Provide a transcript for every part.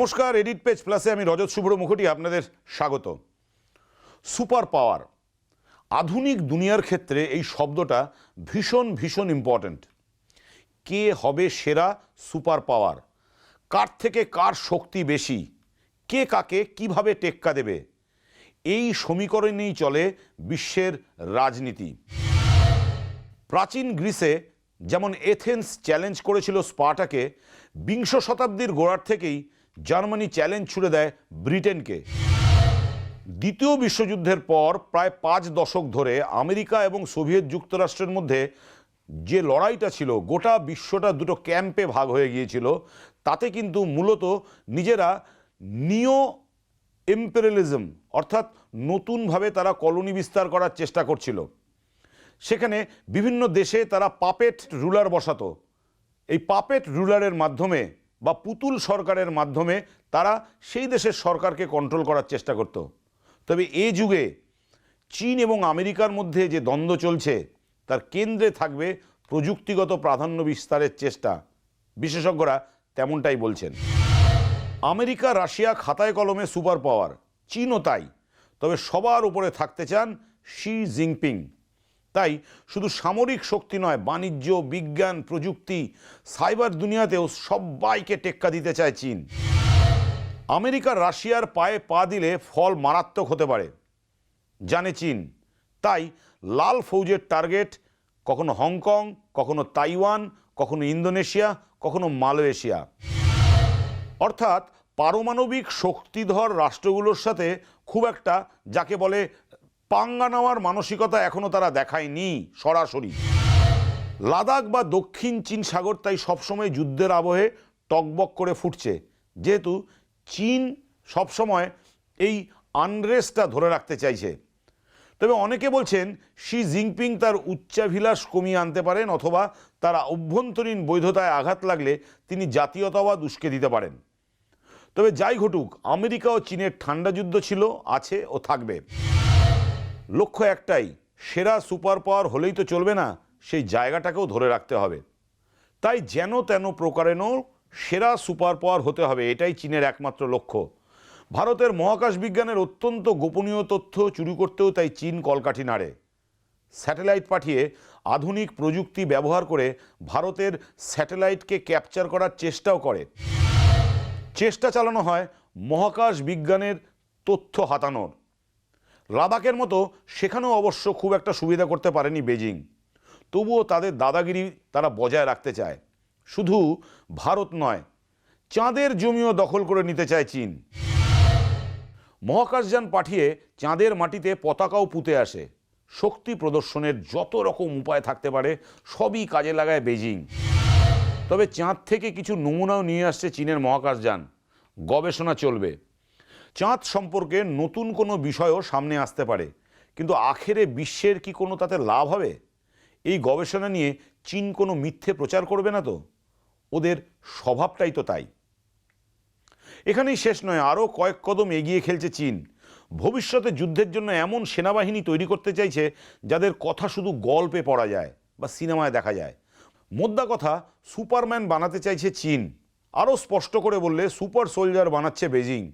নমস্কার edit page প্লাসে আমি রজত শুভ্র মুখোটি আপনাদের স্বাগত। সুপার পাওয়ার আধুনিক দুনিয়ার ক্ষেত্রে এই শব্দটা ভীষণ ভীষণ ইম্পর্ট্যান্ট কে হবে সেরা সুপার পাওয়ার কার থেকে কার শক্তি বেশি? কে কাকে কীভাবে টেক্কা দেবে? এই সমীকরণেই চলে বিশ্বের রাজনীতি। প্রাচীন গ্রিসে যেমন এথেন্স চ্যালেঞ্জ করেছিল স্পার্টাকে বিংশ শতাব্দীর গোড়ার থেকেই জার্মানি চ্যালেঞ্জ ছুড়ে দেয় ব্রিটেনকে। দ্বিতীয় বিশ্বযুদ্ধের পর প্রায় পাঁচ দশক ধরে আমেরিকা এবং সোভিয়েত যুক্তরাষ্ট্রের মধ্যে যে লড়াইটা ছিল, গোটা বিশ্বটা দুটো ক্যাম্পে ভাগ হয়ে গিয়েছিল, তাতে কিন্তু মূলত নিজেরা নিও এম্পেরিয়ালিজম অর্থাৎ নতুনভাবে তারা কলোনি বিস্তার করার চেষ্টা করছিল। সেখানে বিভিন্ন দেশে তারা পাপেট রুলার বসাতো। এই পাপেট রুলারের মাধ্যমে বা পুতুল সরকারের মাধ্যমে তারা সেই দেশের সরকারকে কন্ট্রোল করার চেষ্টা করত। তবে এ যুগে চীন এবং আমেরিকার মধ্যে যে দ্বন্দ্ব চলছে, তার কেন্দ্রে থাকবে প্রযুক্তিগত প্রাধান্য বিস্তারের চেষ্টা। বিশেষজ্ঞরা তেমনটাই বলছেন। আমেরিকা, রাশিয়া খাতায় কলমে সুপার পাওয়ার চীনও তাই। তবে সবার উপরে থাকতে চান শি জিনপিং। তাই শুধু সামরিক শক্তি নয়, বাণিজ্য, বিজ্ঞান, প্রযুক্তি, সাইবার দুনিয়াতেও সবাইকে টেক্কা দিতে চায় চীন। আমেরিকা রাশিয়ার পায়ে পা দিলে ফল মারাত্মক হতে পারে, জানে চীন। তাই লাল ফৌজের টার্গেট, কখনো হংকং, কখনো তাইওয়ান, কখনো ইন্দোনেশিয়া, কখনো মালয়েশিয়া। অর্থাৎ পারমাণবিক শক্তিধর রাষ্ট্রগুলোর সাথে খুব একটা যাকে বলে পাঙ্গা নেওয়ার মানসিকতা এখনও তারা দেখায়নি, সরাসরি। লাদাখ বা দক্ষিণ চীন সাগর তাই সবসময় যুদ্ধের আবহে টকবক করে ফুটছে। যেহেতু চীন সবসময় এই আনরেসটা ধরে রাখতে চাইছে। তবে অনেকে বলছেন, শি জিনপিং তার উচ্চাভিলাষ কমিয়ে আনতে পারেন অথবা তার অভ্যন্তরীণ বৈধতায় আঘাত লাগলে তিনি জাতীয়তাবাদ উস্কে দিতে পারেন। তবে যাই ঘটুক, আমেরিকা ও চীনের ঠান্ডা যুদ্ধ ছিল, আছে ও থাকবে। লক্ষ্য একটাই, সেরা সুপার পাওয়ার হলেই তো চলবে না, সেই জায়গাটাকেও ধরে রাখতে হবে। তাই যেন তেন প্রকারেণও সেরা সুপার পাওয়ার হতে হবে, এটাই চীনের একমাত্র লক্ষ্য। ভারতের মহাকাশ বিজ্ঞানের অত্যন্ত গোপনীয় তথ্য চুরি করতেও তাই চীন কলকাঠি নাড়ে। স্যাটেলাইট পাঠিয়ে আধুনিক প্রযুক্তি ব্যবহার করে ভারতের স্যাটেলাইটকে ক্যাপচার করার চেষ্টাও করে। চেষ্টা চালানো হয় মহাকাশ বিজ্ঞানের তথ্য হাতানোর। লাদাখের মতো সেখানেও অবশ্য খুব একটা সুবিধা করতে পারেনি বেজিং। তবুও তাদের দাদাগিরি তারা বজায় রাখতে চায়। শুধু ভারত নয়, চাঁদের জমিও দখল করে নিতে চায় চীন। মহাকাশযান পাঠিয়ে চাঁদের মাটিতে পতাকাও পুঁতে আসে। শক্তি প্রদর্শনের যত রকম উপায় থাকতে পারে, সবই কাজে লাগায় বেজিং। তবে চাঁদ থেকে কিছু নমুনাও নিয়ে আসছে চীনের মহাকাশযান। গবেষণা চলবে। চাঁদ সম্পর্কে নতুন কোনো বিষয়ও সামনে আসতে পারে। কিন্তু আখেরে বিশ্বের কি কোনো তাতে লাভ হবে? এই গবেষণা নিয়ে চীন কোনো মিথ্যে প্রচার করবে না তো? ওদের স্বভাবটাই তো তাই। এখানেই শেষ নয়, আরও কয়েক কদম এগিয়ে খেলছে চীন। ভবিষ্যতে যুদ্ধের জন্য এমন সেনাবাহিনী তৈরি করতে চাইছে যাদের কথা শুধু গল্পে পড়া যায় বা সিনেমায় দেখা যায়। মোদ্দা কথা, সুপারম্যান বানাতে চাইছে চীন। আরও স্পষ্ট করে বললে সুপার সোলজার বানাচ্ছে বেজিং।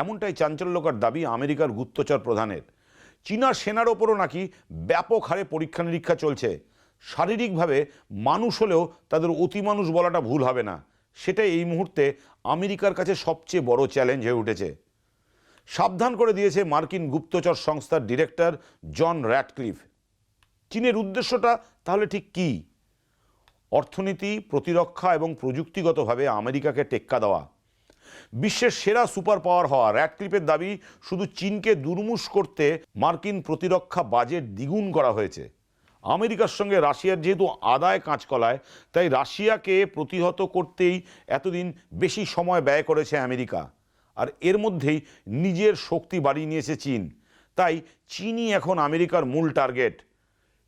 এমনটাই চাঞ্চল্যকর দাবি আমেরিকার গুপ্তচর প্রধানের। চীনা সেনার ওপরও নাকি ব্যাপক হারে পরীক্ষা নিরীক্ষা চলছে। শারীরিকভাবে মানুষ হলেও তাদের অতিমানুষ বলাটা ভুল হবে না। সেটাই এই মুহূর্তে আমেরিকার কাছে সবচেয়ে বড় চ্যালেঞ্জ হয়ে উঠেছে। সাবধান করে দিয়েছে মার্কিন গুপ্তচর সংস্থার ডিরেক্টর জন র্যাটক্লিফ চীনের উদ্দেশ্যটা তাহলে ঠিক কী? অর্থনীতি, প্রতিরক্ষা এবং প্রযুক্তিগতভাবে আমেরিকাকে টেক্কা দেওয়া। বিশ্বের সেরা সুপার পাওয়ার হওয়া র্যাটক্লিপের দাবি, শুধু চীনকে দুর্মুষ করতে মার্কিন প্রতিরক্ষা বাজেট দ্বিগুণ করা হয়েছে। আমেরিকার সঙ্গে রাশিয়ার যেহেতু আদায় কাঁচকলায়, তাই রাশিয়াকে প্রতিহত করতেই এতদিন বেশি সময় ব্যয় করেছে আমেরিকা। আর এর মধ্যেই নিজের শক্তি বাড়িয়ে নিয়েছে চীন। তাই চীনই এখন আমেরিকার মূল টার্গেট।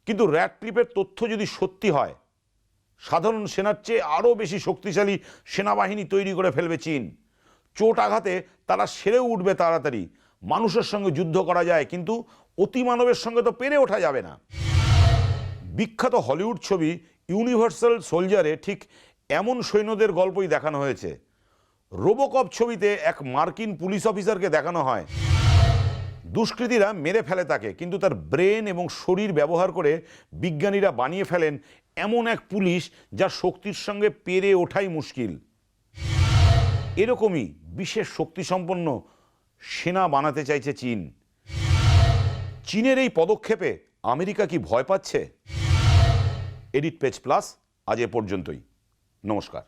কিন্তু র্যাটক্লিপের তথ্য যদি সত্যি হয়, সাধারণ সেনার চেয়ে আরও বেশি শক্তিশালী সেনাবাহিনী তৈরি করে ফেলবে চীন। চোট আঘাতে তারা সেরেও উঠবে তাড়াতাড়ি। মানুষের সঙ্গে যুদ্ধ করা যায়, কিন্তু অতিমানবের সঙ্গে তো পেরে ওঠা যাবে না। বিখ্যাত হলিউড ছবি ইউনিভার্সাল সোলজারে ঠিক এমন সৈন্যদের গল্পই দেখানো হয়েছে। রোবোকপ ছবিতে এক মার্কিন পুলিশ অফিসারকে দেখানো হয়। দুষ্কৃতীরা মেরে ফেলে তাকে, কিন্তু তার ব্রেন এবং শরীর ব্যবহার করে বিজ্ঞানীরা বানিয়ে ফেলেন এমন এক পুলিশ যা শক্তির সঙ্গে পেরে ওঠাই মুশকিল। এরকমই বিশেষ শক্তিসম্পন্ন সেনা বানাতে চাইছে চীন। চীনের এই পদক্ষেপে আমেরিকা কি ভয় পাচ্ছে? এডিট পেজ প্লাস আজ এ পর্যন্তই। নমস্কার।